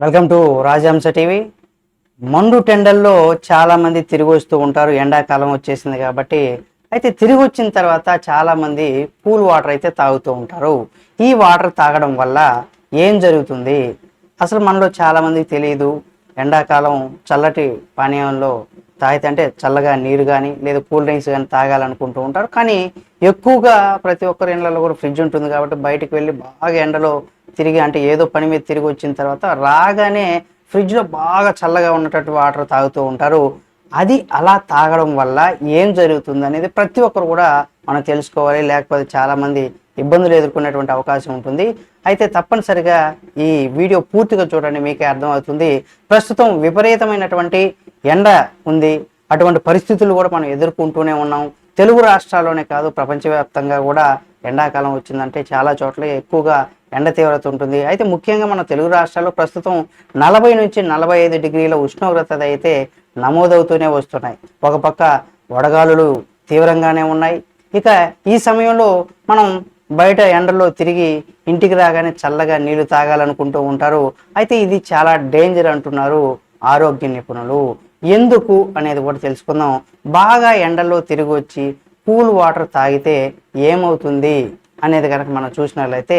Welcome to రాజహంస TV. మండు టెండల్లో చాలామంది తిరిగి వస్తూ ఉంటారు. ఎండాకాలం వచ్చేసింది కాబట్టి అయితే తిరిగి వచ్చిన తర్వాత చాలామంది కూల్ వాటర్ అయితే తాగుతూ ఉంటారు. ఈ వాటర్ తాగడం వల్ల ఏం జరుగుతుంది? అసలు మనలో చాలామందికి తెలియదు. ఎండాకాలం చల్లటి పానీయంలో తాగితే అంటే చల్లగా నీరు కానీ లేదా కూల్ డ్రింక్స్ కానీ తాగాలనుకుంటూ ఉంటారు. కానీ ఎక్కువగా ప్రతి ఒక్కరి ఇళ్ళలో కూడా ఫ్రిడ్జ్ ఉంటుంది కాబట్టి బయటకు వెళ్ళి బాగా ఎండలో తిరిగి అంటే ఏదో పని మీద తిరిగి వచ్చిన తర్వాత రాగానే ఫ్రిడ్జ్లో బాగా చల్లగా ఉన్నటువంటి వాటర్ తాగుతూ ఉంటారు. అది అలా తాగడం వల్ల ఏం జరుగుతుంది అనేది ప్రతి ఒక్కరు కూడా మనం తెలుసుకోవాలి. లేకపోతే చాలామంది ఇబ్బందులు ఎదుర్కొనేటువంటి అవకాశం ఉంటుంది. అయితే తప్పనిసరిగా ఈ వీడియో పూర్తిగా చూడండి మీకే అర్థమవుతుంది. ప్రస్తుతం విపరీతమైనటువంటి ఎండ ఉంది. అటువంటి పరిస్థితులు కూడా మనం ఎదుర్కొంటూనే ఉన్నాం. తెలుగు రాష్ట్రాల్లోనే కాదు ప్రపంచవ్యాప్తంగా కూడా ఎండాకాలం వచ్చిందంటే చాలా చోట్ల ఎక్కువగా ఎండ తీవ్రత ఉంటుంది. అయితే ముఖ్యంగా మన తెలుగు రాష్ట్రాల్లో ప్రస్తుతం నలభై నుంచి నలభై ఐదు డిగ్రీల ఉష్ణోగ్రత అయితే నమోదవుతూనే వస్తున్నాయి. ఒక పక్క వడగాలులు తీవ్రంగానే ఉన్నాయి. ఇక ఈ సమయంలో మనం బయట ఎండలో తిరిగి ఇంటికి రాగానే చల్లగా నీళ్ళు తాగాలనుకుంటూ ఉంటారు. అయితే ఇది చాలా డేంజర్ అంటున్నారు ఆరోగ్య నిపుణులు. ఎందుకు అనేది కూడా తెలుసుకుందాం. బాగా ఎండల్లో తిరిగి వచ్చి కూల్ వాటర్ తాగితే ఏమవుతుంది? అనేది కనుక మనం చూసినట్లయితే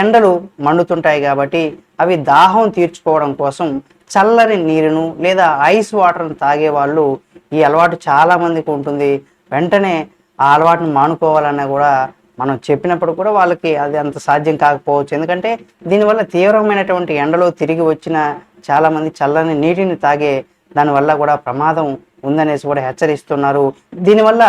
ఎండలు మండుతుంటాయి కాబట్టి అవి దాహం తీర్చుకోవడం కోసం చల్లని నీరును లేదా ఐస్ వాటర్ను తాగే వాళ్ళు ఈ అలవాటు చాలా మందికి ఉంటుంది. వెంటనే ఆ అలవాటును మానుకోవాలన్నా కూడా మనం చెప్పినప్పుడు కూడా వాళ్ళకి అది అంత సాధ్యం కాకపోవచ్చు. ఎందుకంటే దీనివల్ల తీవ్రమైనటువంటి ఎండలో తిరిగి వచ్చిన చాలామంది చల్లని నీటిని తాగే దానివల్ల కూడా ప్రమాదం ఉందనేసి కూడా హెచ్చరిస్తున్నారు. దీనివల్ల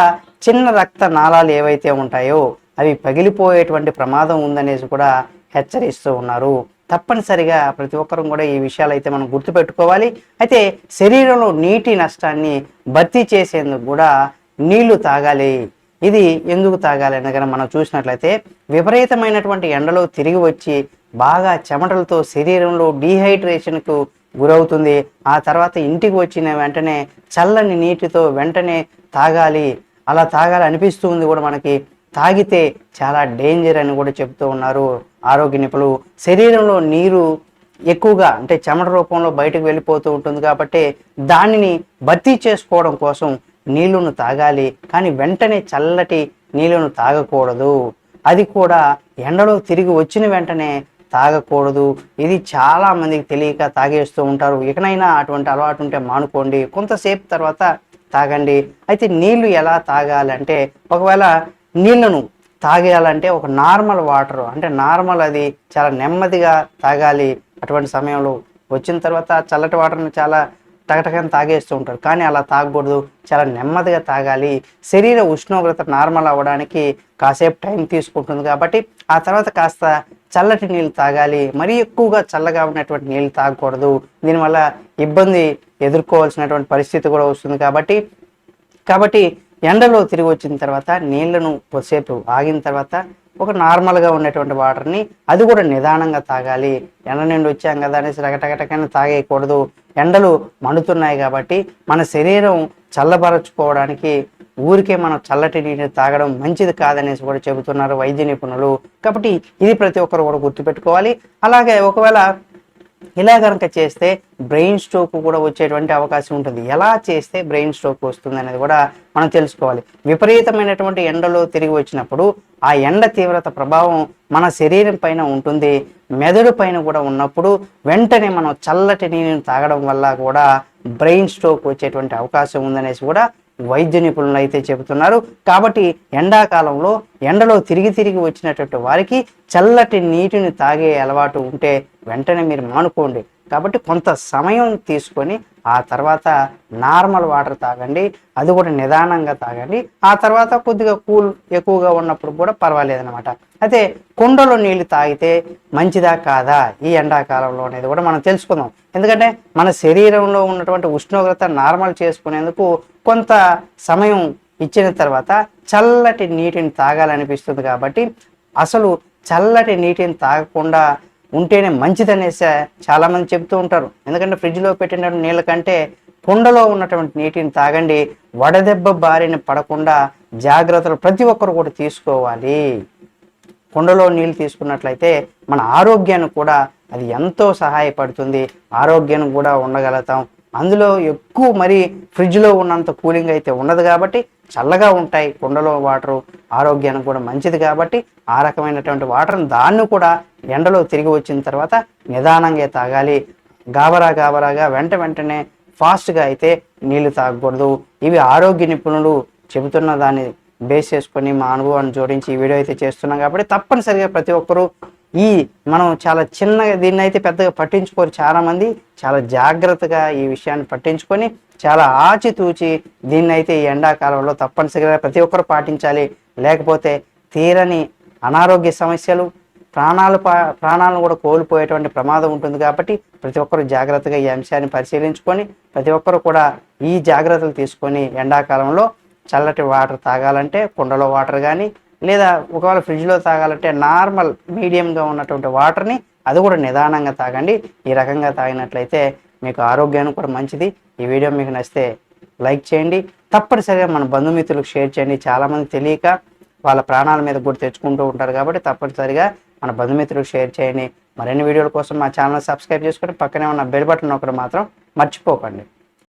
చిన్న రక్త నాళాలు ఏవైతే ఉంటాయో అవి పగిలిపోయేటువంటి ప్రమాదం ఉందనేసి కూడా హెచ్చరిస్తూ ఉన్నారు. తప్పనిసరిగా ప్రతి ఒక్కరూ కూడా ఈ విషయాలు అయితే మనం గుర్తుపెట్టుకోవాలి. అయితే శరీరంలో నీటి నష్టాన్ని భర్తీ చేసేందుకు కూడా నీళ్ళు తాగాలి. ఇది ఎందుకు తాగాలి అనగా మనం చూసినట్లయితే విపరీతమైనటువంటి ఎండలో తిరిగి వచ్చి బాగా చెమటలతో శరీరంలో డీహైడ్రేషన్కు గురవుతుంది. ఆ తర్వాత ఇంటికి వచ్చిన వెంటనే చల్లని నీటితో వెంటనే తాగాలి. అలా తాగాలి అనిపిస్తుంది కూడా మనకి తాగితే చాలా డేంజర్ అని కూడా చెప్తూ ఉన్నారు. ఆరోగ్య నిపుణులు శరీరంలో నీరు ఎక్కువగా అంటే చెమట రూపంలో బయటకు వెళ్ళిపోతూ ఉంటుంది కాబట్టి దానిని భర్తీ చేసుకోవడం కోసం నీళ్ళను తాగాలి. కానీ వెంటనే చల్లటి నీళ్ళను తాగకూడదు. అది కూడా ఎండలో తిరిగి వచ్చిన వెంటనే తాగకూడదు. ఇది చాలా మందికి తెలియక తాగేస్తూ ఉంటారు. ఇకనైనా అటువంటి అలవాటు ఉంటే మానుకోండి. కొంతసేపు తర్వాత తాగండి. అయితే నీళ్ళు ఎలా తాగాలంటే ఒకవేళ నీళ్ళను తాగేయాలంటే ఒక నార్మల్ వాటర్ అంటే నార్మల్ అది చాలా నెమ్మదిగా తాగాలి. అటువంటి సమయంలో వచ్చిన తర్వాత చల్లటి వాటర్ని చాలా టకటకని తాగేస్తూ ఉంటారు. కానీ అలా తాగకూడదు. చాలా నెమ్మదిగా తాగాలి. శరీర ఉష్ణోగ్రత నార్మల్ అవ్వడానికి కాసేపు టైం తీసుకుంటుంది కాబట్టి ఆ తర్వాత కాస్త చల్లటి నీళ్ళు తాగాలి. మరీ ఎక్కువగా చల్లగా ఉన్నటువంటి నీళ్ళు తాగకూడదు. దీనివల్ల ఇబ్బంది ఎదుర్కోవాల్సినటువంటి పరిస్థితి కూడా వస్తుంది కాబట్టి కాబట్టి ఎండలో తిరిగి వచ్చిన తర్వాత నీళ్ళను కొద్దిసేపు ఆగిన తర్వాత ఒక నార్మల్గా ఉన్నటువంటి వాటర్ని అది కూడా నిదానంగా తాగాలి. ఎండ నుండి వచ్చాం కదా అనేసి రకటకటకని తాగేయకూడదు. ఎండలు మండుతున్నాయి కాబట్టి మన శరీరం చల్లబరచుకోవడానికి ఊరికే మనం చల్లటి నీటిని తాగడం మంచిది కాదనేసి కూడా చెబుతున్నారు వైద్య నిపుణులు. కాబట్టి ఇది ప్రతి ఒక్కరు కూడా గుర్తుపెట్టుకోవాలి. అలాగే ఒకవేళ ఇలా కనుక చేస్తే బ్రెయిన్ స్ట్రోక్ కూడా వచ్చేటువంటి అవకాశం ఉంటుంది. ఎలా చేస్తే బ్రెయిన్ స్ట్రోక్ వస్తుంది అనేది కూడా మనం తెలుసుకోవాలి. విపరీతమైనటువంటి ఎండలో తిరిగి వచ్చినప్పుడు ఆ ఎండ తీవ్రత ప్రభావం మన శరీరం పైన ఉంటుంది. మెదడు పైన కూడా ఉన్నప్పుడు వెంటనే మనం చల్లటి నీళ్ళని తాగడం వల్ల కూడా బ్రెయిన్ స్ట్రోక్ వచ్చేటువంటి అవకాశం ఉందనేసి కూడా వైద్య నిపుణులు అయితే చెబుతున్నారు. కాబట్టి ఎండాకాలంలో ఎండలో తిరిగి తిరిగి వచ్చినటువంటి వారికి చల్లటి నీటిని తాగే అలవాటు ఉంటే వెంటనే మీరు మానుకోండి. కాబట్టి కొంత సమయం తీసుకొని ఆ తర్వాత నార్మల్ వాటర్ తాగండి అది కూడా నిదానంగా తాగండి. ఆ తర్వాత కొద్దిగా కూల్ ఎక్కువగా ఉన్నప్పుడు కూడా పర్వాలేదనమాట అయితే కుండలో నీళ్ళు తాగితే మంచిదా కాదా ఈ ఎండాకాలంలో అనేది కూడా మనం తెలుసుకుందాం. ఎందుకంటే మన శరీరంలో ఉన్నటువంటి ఉష్ణోగ్రత నార్మల్ చేసుకునేందుకు కొంత సమయం ఇచ్చిన తర్వాత చల్లటి నీటిని తాగాలనిపిస్తుంది కాబట్టి అసలు చల్లటి నీటిని తాగకుండా ఉంటేనే మంచిదనేసి చాలామంది చెప్తూ ఉంటారు. ఎందుకంటే ఫ్రిడ్జ్లో పెట్టిన నీళ్ళ కంటే కుండలో ఉన్నటువంటి నీటిని తాగండి. వడదెబ్బ బారిన పడకుండా జాగ్రత్తలు ప్రతి ఒక్కరు కూడా తీసుకోవాలి. కుండలో నీళ్ళు తీసుకున్నట్లయితే మన ఆరోగ్యానికి కూడా అది ఎంతో సహాయపడుతుంది. ఆరోగ్యం కూడా ఉండగలుగుతాం. అందులో ఎక్కువ మరి ఫ్రిడ్జ్లో ఉన్నంత కూలింగ్ అయితే ఉండదు కాబట్టి చల్లగా ఉంటాయి. కుండలో వాటరు ఆరోగ్యానికి కూడా మంచిది కాబట్టి ఆ రకమైనటువంటి వాటర్ని దాన్ని కూడా ఎండలో తిరిగి వచ్చిన తర్వాత నిదానంగా తాగాలి. గాబరా గాబరాగా వెంట వెంటనే ఫాస్ట్గా అయితే నీళ్ళు తాగకూడదు. ఇవి ఆరోగ్య నిపుణులు చెబుతున్న దాన్ని బేస్ చేసుకొని మా అనుభవాన్ని జోడించి ఈ వీడియో అయితే చేస్తున్నాం కాబట్టి తప్పనిసరిగా ప్రతి ఒక్కరూ ఈ మనం చాలా చిన్నగా దీన్ని అయితే పెద్దగా పట్టించుకోరు చాలామంది. చాలా జాగ్రత్తగా ఈ విషయాన్ని పట్టించుకొని చాలా ఆచితూచి దీన్ని అయితే ఈ ఎండాకాలంలో తప్పనిసరిగా ప్రతి ఒక్కరు పాటించాలి. లేకపోతే తీరని అనారోగ్య సమస్యలు ప్రాణాలు పా- ప్రాణాలను కూడా కోల్పోయేటువంటి ప్రమాదం ఉంటుంది కాబట్టి ప్రతి ఒక్కరు జాగ్రత్తగా ఈ అంశాన్ని పరిశీలించుకొని ప్రతి ఒక్కరు కూడా ఈ జాగ్రత్తలు తీసుకొని ఎండాకాలంలో చల్లటి వాటర్ తాగాలంటే కుండలో వాటర్ కానీ లేదా ఒకవేళ ఫ్రిడ్జ్లో తాగాలంటే నార్మల్ మీడియంగా ఉన్నటువంటి వాటర్ని అది కూడా నిదానంగా తాగండి. ఈ రకంగా తాగినట్లయితే మీకు ఆరోగ్యానికి కూడా మంచిది. ఈ వీడియో మీకు నచ్చితే లైక్ చేయండి. తప్పనిసరిగా మన బంధుమిత్రులకు షేర్ చేయండి. చాలామంది తెలియక వాళ్ళ ప్రాణాల మీద కూడా తెచ్చుకుంటూ ఉంటారు కాబట్టి తప్పనిసరిగా మన బంధుమిత్రులకు షేర్ చేయండి. మరిన్ని వీడియోల కోసం మా ఛానల్ సబ్స్క్రైబ్ చేసుకొని పక్కనే ఉన్న బెల్ బటన్ ఒకటి మాత్రం మర్చిపోకండి.